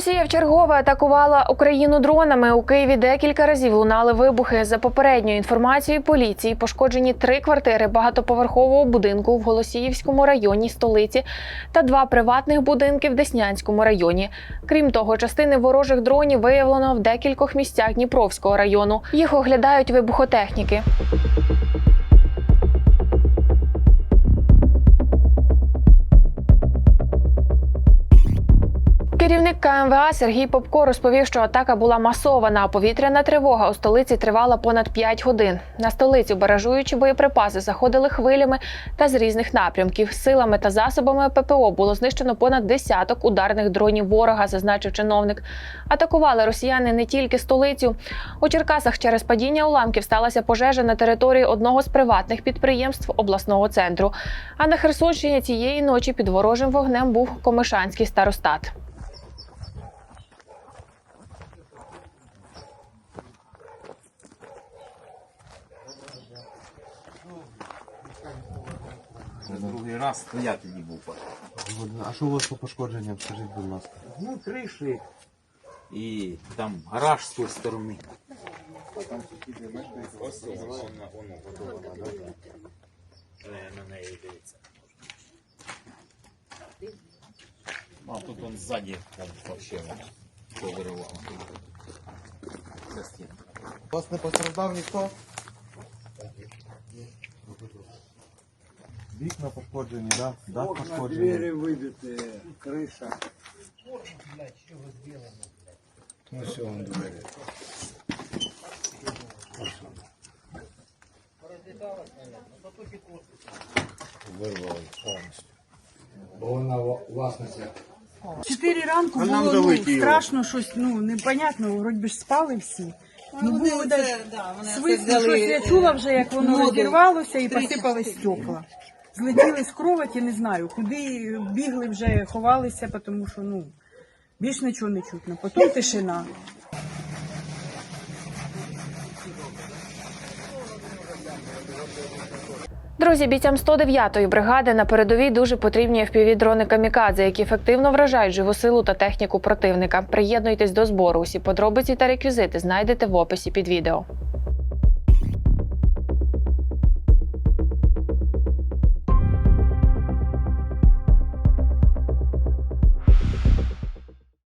Росія вчергове атакувала Україну дронами. У Києві декілька разів лунали вибухи. За попередньою інформацією поліції пошкоджені три квартири багатоповерхового будинку в Голосіївському районі столиці та два приватних будинки в Деснянському районі. Крім того, частини ворожих дронів виявлено в декількох місцях Дніпровського району. Їх оглядають вибухотехніки. Керівник КМВА Сергій Попко розповів, що атака була масована, а повітряна тривога у столиці тривала понад 5 годин. На столицю баражуючі боєприпаси заходили хвилями та з різних напрямків. Силами та засобами ППО було знищено понад десяток ударних дронів ворога, зазначив чиновник. Атакували росіяни не тільки столицю. У Черкасах через падіння уламків сталася пожежа на території одного з приватних підприємств обласного центру. А на Херсонщині цієї ночі під ворожим вогнем був Комишанський старостат. Це другий раз, то я тоді був. А що у вас по пошкодженням, скажіть, будь ласка? Ну, криші. І там гараж з тої сторони. Ось воно, воно, воно, На неї дивиться. А тут он ззаді там вообще повиривало. У вас не постраждав ніхто? Вікна пошкоджені, да? Дах Двери пошкоджений. выбиты, крыша. Ну все, он двери. Вирвали повністю. Бо вона ва- власниця. Чотири ранку було ну, страшно щось, ну непонятно, вроді ж спали всі. Ну, було десь свист, щось я чула вже, як воно розірвалося і посипались стекла. Злетіли з кроваті, не знаю, куди бігли вже, ховалися, тому що ну, більш нічого не чутно. Потім тишина. Друзі, бійцям 109-ї бригади на передовій дуже потрібні FPV-дрони камікадзе, які ефективно вражають живу силу та техніку противника. Приєднуйтесь до збору. Усі подробиці та реквізити знайдете в описі під відео.